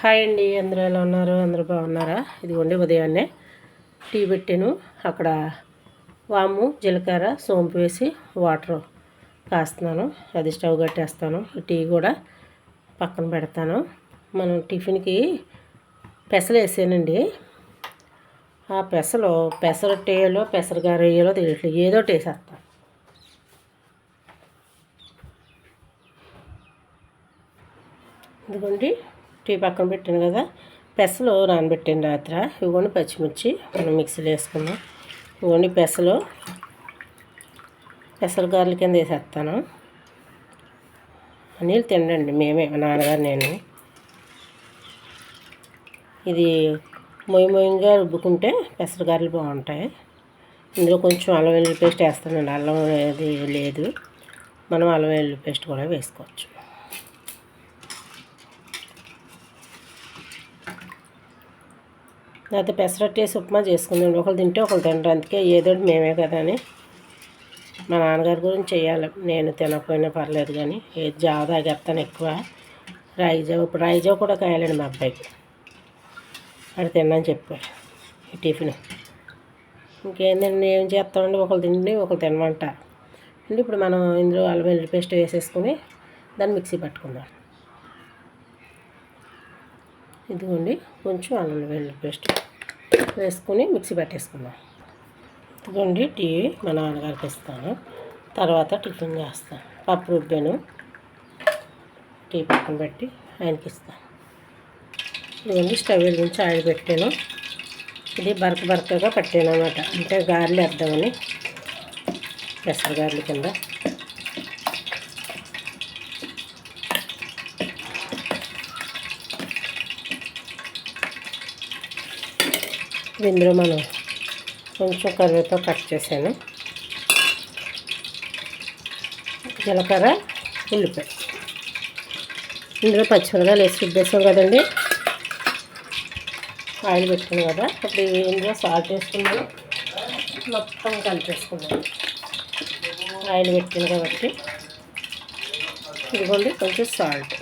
Hi అండి అందరూ ఎలా ఉన్నారు? అందరూ బాగున్నారా? ఇదిగోండి ఉదయాన్నే టీ పెట్టాను. అక్కడ వాము జీలకర్ర సోంపు వేసి వాటర్ కాస్తున్నాను. అది స్టవ్ కట్టేస్తాను. టీ కూడా పక్కన పెడతాను. మనం టిఫిన్కి పెసలు వేసానండి. ఆ పెసలు పెసర టేలో పెసర గారెయ్యలో తెలియట్లేదు ఏదో వేసేస్తాను ఇదిగోండి. టీ పక్కన పెట్టాను కదా పెసలు నానబెట్టాను రాత్రి. ఇవ్వండి పచ్చిమిర్చి మనం మిక్సీలో వేసుకుందాం. ఇవ్వండి పెసలు. పెసలు గారెల కింద వేసేస్తాను. నీళ్ళు తినండి మేమే మా నాన్నగారు నేను. ఇది మొయ్యి మొయ్యంగా రుబ్బుకుంటే పెసరగారలు బాగుంటాయి. ఇందులో కొంచెం అల్లం వెల్లుల్లి పేస్ట్ వేస్తానండి. అల్లం అది లేదు. మనం అల్లం వెల్లుల్లి పేస్ట్ కూడా వేసుకోవచ్చు. లేకపోతే పెసరట్టు వేసి ఉప్మా చేసుకుందాం. ఒకరు తింటే ఒకరు తింటారు అందుకే ఏదో మేమే కదా అని మా నాన్నగారి గురించి చేయాలి నేను తినకపోయినా పర్లేదు కానీ ఏ జావ తాగేస్తాను ఎక్కువ. రాగి జావ ఇప్పుడు రాగి జావ కూడా కాయాలండి మా అబ్బాయికి. అది తిన్నాను చెప్పాడు ఈ టిఫిన్. ఇంకేందండి? ఏం చేస్తామండి? ఒకరు తిండి ఒకరు తినమంటారు ఇప్పుడు మనం ఇందులో అల్లం వెల్లుల్లి పేస్ట్ వేసేసుకుని దాన్ని మిక్సీ పట్టుకుందాం. ఇదిగోండి కొంచెం అల్లం వెల్లుల్లి పేస్ట్ వేసుకొని మిక్సీ పట్టేసుకుందాం. ఇదిగోండి టీ మా నాన్నగారికి ఇస్తాను. తర్వాత టిఫిన్ చేస్తాను. పప్పు రుబ్బాను. టీ పక్కన పెట్టి ఆయనకి ఇస్తాను. ఇదిగోండి స్టవ్ నుంచి ఆయిల్ పెట్టాను. ఇది బరక బరకగా పట్టాను అనమాట అంటే గారెలు వేద్దామని. పెసర గారెల కింద. ఇందులో మనం కొంచెం కరివేపాకు కట్ చేశాను. జీలకర్ర ఉల్లిపాయ. ఇందులో పచ్చిమిరకాయలు వేసి రుబ్బేసాం కదండి. ఆయిల్ పెట్టుకున్నాం కదా. అప్పుడు ఇందులో సాల్ట్ వేసుకున్నాను మొత్తం కలిపేసుకున్నాను ఆయిల్ పెట్టింది కాబట్టి ఇదిగోండి కొంచెం సాల్ట్.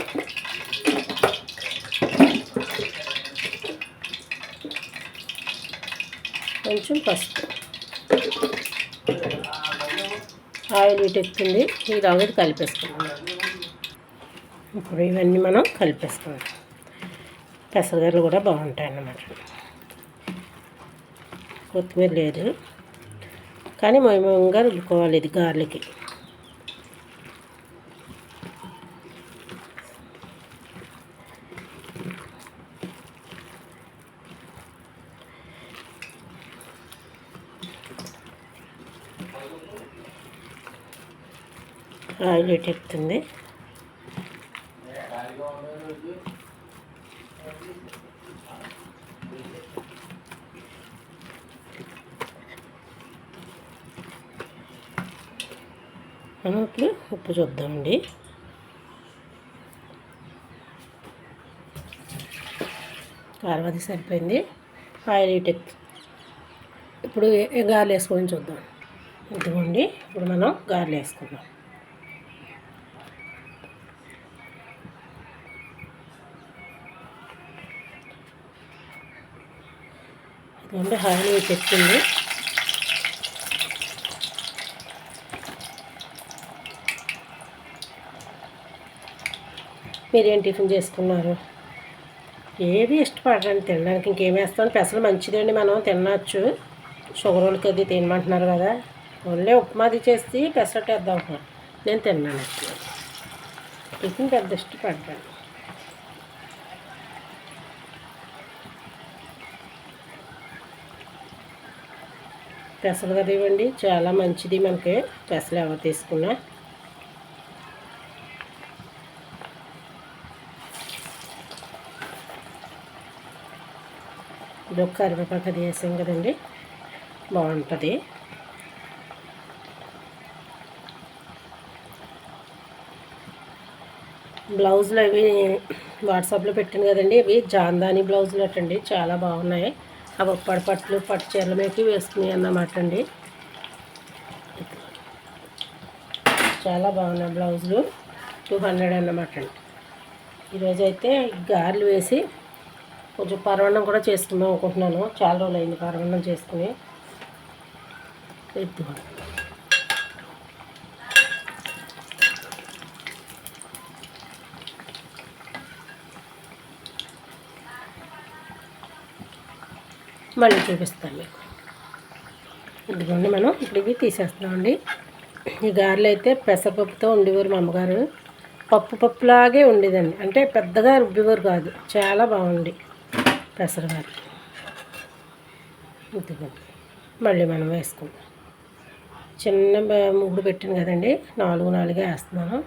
కొంచెం పసుపు. ఆయిల్ వీటెక్కుతుంది ఈ రవ్వది కలిపేసుకున్నాం ఇప్పుడు ఇవన్నీ మనం కలిపేసుకున్నాం పెసరగారలు కూడా బాగుంటాయి అన్నమాట. కొత్తిమీర లేదు. కానీ మేమంగా రుబ్బుకోవాలి ఇది గార్లకి ఆయిల్ ఎక్కుతుంది మనం ఇప్పుడు ఉప్పు చూద్దామండి. కారం అది సరిపోయింది. ఆయిల్ ఇటెక్ ఇప్పుడు గారెలు వేసుకొని చూద్దాం. ఇదిగోండి ఇప్పుడు మనం గారెలు వేసుకుందాం. ఇదిగోండి ఆయిల్ తెచ్చింది మీరేం టిఫిన్ చేసుకున్నారు? ఏది ఇష్టపడరండి తినడానికి ఇంకేం పెసలు మంచిదండి మనం తినచ్చు. షుగర్ వాళ్ళకి అది తినమంటున్నారు కదా. ఓన్లీ ఉప్మాది చేసి పెసరట్టు వేద్దాం నేను తిన్నాను. టిఫిన్ పెద్ద ఇష్టపడ్డాను పెసలు కదా ఇవ్వండి చాలా మంచిది మనకి. పెసలు ఎవరు తీసుకున్నా. ఇది ఒక కరివేపాకు అది వేసాం కదండి. బాగుంటుంది. బ్లౌజులు అవి వాట్సాప్లో పెట్టాను కదండి. ఇవి జాందాని బ్లౌజులు అటండి. చాలా బాగున్నాయి. ఆ పడి పట్లు పట్టు చీరల మీదకి వేసుకున్నాయి అన్నమాట అండి. చాలా బాగున్నాయి బ్లౌజులు. టూ హండ్రెడ్ అన్నమాట అండి. ఈరోజు అయితే గారెలు వేసి కొంచెం పరవన్నం కూడా చేసుకుందాం అనుకుంటున్నాను. చాలా రోజులు అయింది పరవన్నం చేసుకుని. ఎత్తుకోండి మళ్ళీ చూపిస్తాను మీకు. ఇదిగోండి మనం ఇప్పటికి తీసేస్తామండి ఈ గారెలు అయితే పెసరపప్పుతో ఉండేవారు మా అమ్మగారు. పప్పు పప్పులాగే ఉండేదండి. అంటే పెద్దగా రుబ్బేవారు కాదు. చాలా బాగుంది పెసరగారు ఇదిగోండి. మళ్ళీ మనం వేసుకుందాం. చిన్న మూడు పెట్టాను కదండి. నాలుగు నాలుగే వేస్తున్నాను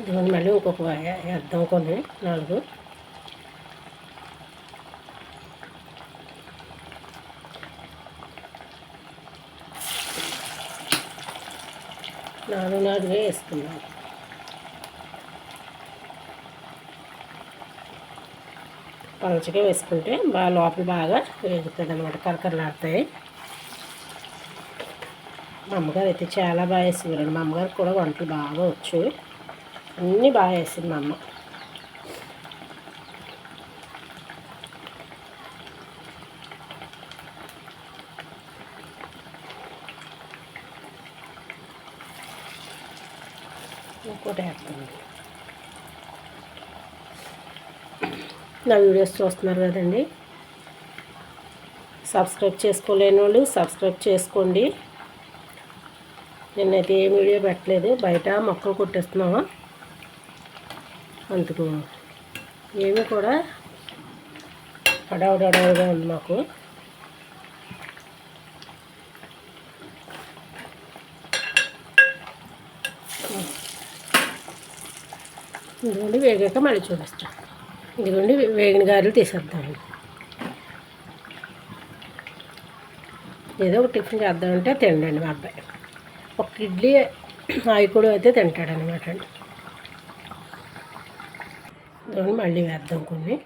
ఇదిగోండి మళ్ళీ ఇంకొక వేద్దాం కొన్ని నాలుగు. నాలుగు నాలుగే వేసుకున్నాను పలచగా వేసుకుంటే బాగా లోపల బాగా వేగుతుంది అనమాట కరకరలాడతాయి. మా అమ్మగారు అయితే చాలా బాగా వేసేవారండి. మా అమ్మగారికి కూడా వంటలు బాగా వచ్చు. అన్నీ బాగా వేసింది మా అమ్మ. ఇంకోటి వేస్తుంది నా వీడియోస్ చూస్తున్నారు కదండి. సబ్స్క్రైబ్ చేసుకోలేని వాళ్ళు సబ్స్క్రైబ్ చేసుకోండి. నేనైతే ఏ వీడియో పెట్టలేదు బయట మొక్కలు కొట్టేస్తున్నాము అందుకు ఏమి కూడా హడావుడగా ఉంది మాకు. ఇదిగోండి వేగాక మళ్ళీ చూపిస్తాం. ఇదిగోండి వేగిన గారెలు తీసేద్దామండి ఏదో ఒక టిఫిన్ చేద్దామంటే తినండి మా అబ్బాయి. ఒక ఇడ్లీ ఆయికుడు అయితే తింటాడనమాట అండి. దాన్ని మళ్ళీ వేద్దాం కొన్ని.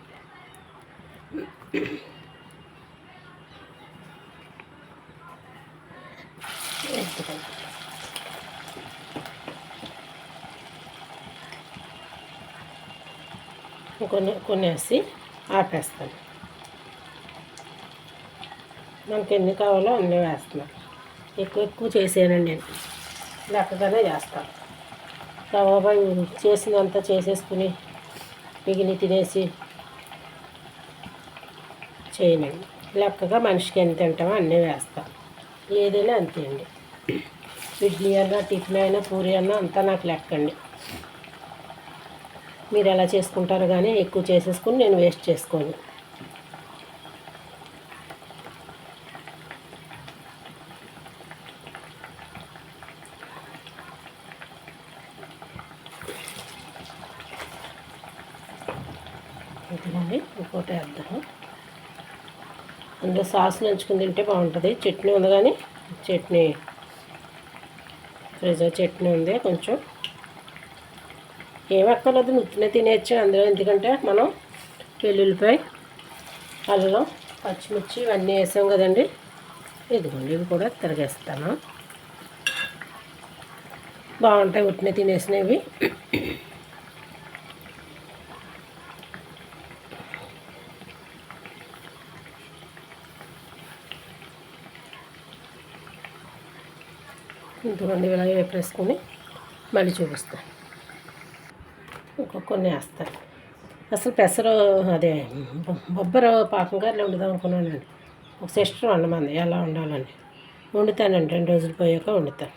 కొన్ని కొన్ని వేసి ఆపేస్తాను. మనకి ఎన్ని కావాలో అన్నీ వేస్తున్నాను. ఎక్కువ ఎక్కువ చేసానండి నేను. లెక్కగానే చేస్తాను. కబాబాయి చేసినంత చేసేసుకుని మిగిలి తినేసి చేయనండి లెక్కగా మనిషికి ఎంత తింటామో అన్నీ వేస్తాం. ఏదైనా అంతే అండి. ఇడ్లీ అన్నా టిఫిన్ అయినా పూరి అన్నా అంతా నాకు లెక్కండి. మీరు ఎలా చేసుకుంటారో కానీ ఎక్కువ చేసేసుకుని నేను వేస్ట్ చేసుకోను ఇదిగోండి ఇంకోటి వేద్దాము అందులో సాస్ నంచుకుని తింటే బాగుంటుంది. చట్నీ ఉంది కానీ చట్నీ ఫ్రిడ్జ్లో చట్నీ ఉంది కొంచెం. ఏం ఎక్కర్లేదు నుత్తినే తినేయచ్చు అందులో. ఎందుకంటే మనం వెల్లుల్లిపాయ అల్లం పచ్చిమిర్చి ఇవన్నీ వేసాం కదండి. ఇదిగోండి ఇవి కూడా తిరగేస్తాను. బాగుంటాయి ఉట్టిన తినేసినవి. చూడండి ఇలా వేపరేసుకొని మళ్ళీ చూపిస్తాను. ఇంకో కొన్ని వేస్తాను. అసలు పెసరు అదే బొ- బొబ్బర పాకం గారిలో వండుదాం అనుకున్నానండి. ఒక సిస్టర్ వండమంది ఎలా ఉండాలని వండుతానండి రెండు రోజులు పోయాక వండుతాను.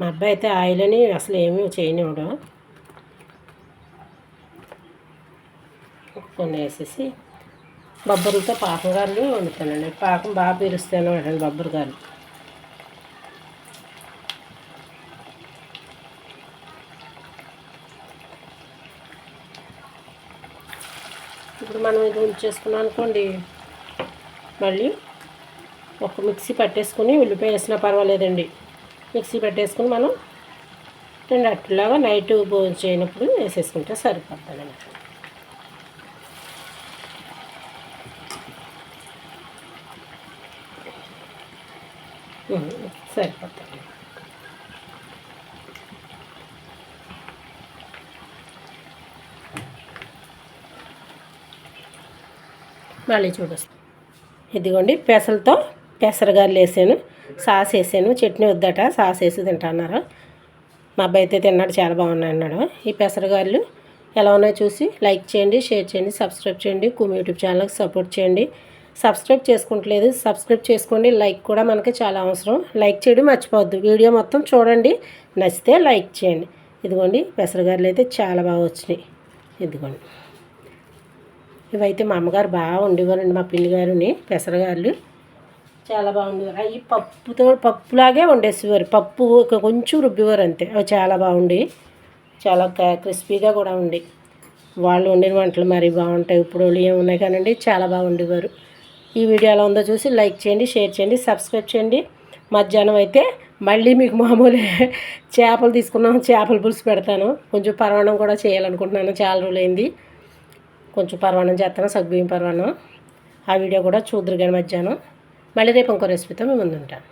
మా అబ్బాయి అయితే ఆయిల్ అని అసలు ఏమీ చేయనివ్వడం. కొన్ని వేసేసి బొబ్బర్లతో పాకం గారెలు వండుతానండి. పాకం బాగా పీరుస్తాను అండి బొబ్బరి గారు ఇప్పుడు మనం ఇది ఉంచేసుకున్నాం అనుకోండి. మళ్ళీ ఒక మిక్సీ పట్టేసుకుని ఉల్లిపాయ వేసినా పర్వాలేదండి. మిక్సీ పట్టేసుకుని మనం రెండు అట్లాగా నైట్ భోజనం చేయనప్పుడు వేసేసుకుంటే సరిపోతుంది అన్నమాట సరిపోతుంది. మళ్ళీ చూపిస్తాను ఇదిగోండి పెసలతో పెసరగారులు వేసాను. సాస్ వేసాను. చట్నీ వద్దట సాస్ వేసి తింటున్నారు? మా అబ్బాయి అయితే తిన్నాడు చాలా బాగున్నాయి అన్నాడు. ఈ పెసరగారులు ఎలా ఉన్నాయో చూసి లైక్ చేయండి షేర్ చేయండి సబ్స్క్రైబ్ చేయండి. కుమి యూట్యూబ్ ఛానల్కి సపోర్ట్ చేయండి. సబ్స్క్రైబ్ చేసుకుంటలేదు సబ్స్క్రైబ్ చేసుకోండి. లైక్ కూడా మనకి చాలా అవసరం. లైక్ చేయడం మర్చిపోవద్దు. వీడియో మొత్తం చూడండి. నచ్చితే లైక్ చేయండి. ఇదిగోండి పెసరగారులు అయితే చాలా బాగా వచ్చినాయి. ఇదిగోండి. ఇవైతే మా అమ్మగారు బాగా ఉండేవారండి మా పిన్ని గారుని పెసరగారులు చాలా బాగుండేవారు. అవి పప్పుతో పప్పులాగే వండేసేవారు. పప్పు కొంచెం రుబ్బేవారు అంతే. అవి చాలా బాగుండి చాలా క- క్రిస్పీగా కూడా ఉండి వాళ్ళు వండిన వంటలు మరీ బాగుంటాయి. ఇప్పుడు వాళ్ళు ఏమున్నాయి కానండి చాలా బాగుండేవారు ఈ వీడియో ఎలా ఉందో చూసి లైక్ చేయండి షేర్ చేయండి సబ్స్క్రైబ్ చేయండి. మధ్యాహ్నం అయితే మళ్ళీ మీకు మామూలు చేపలు తీసుకున్నాం చేపల పులుసు పెడతాను. కొంచెం పర్వణం కూడా చేయాలనుకుంటున్నాను. చాలా రోజులైంది. కొంచెం పర్వాణం చేస్తాను సగ్గుబియ్యం పర్వాణం ఆ వీడియో కూడా చూద్దరు కానీ మధ్యాహ్నం. మళ్ళీ రేపు ఇంకో రెసిపీతో మేము ముందుంటాను.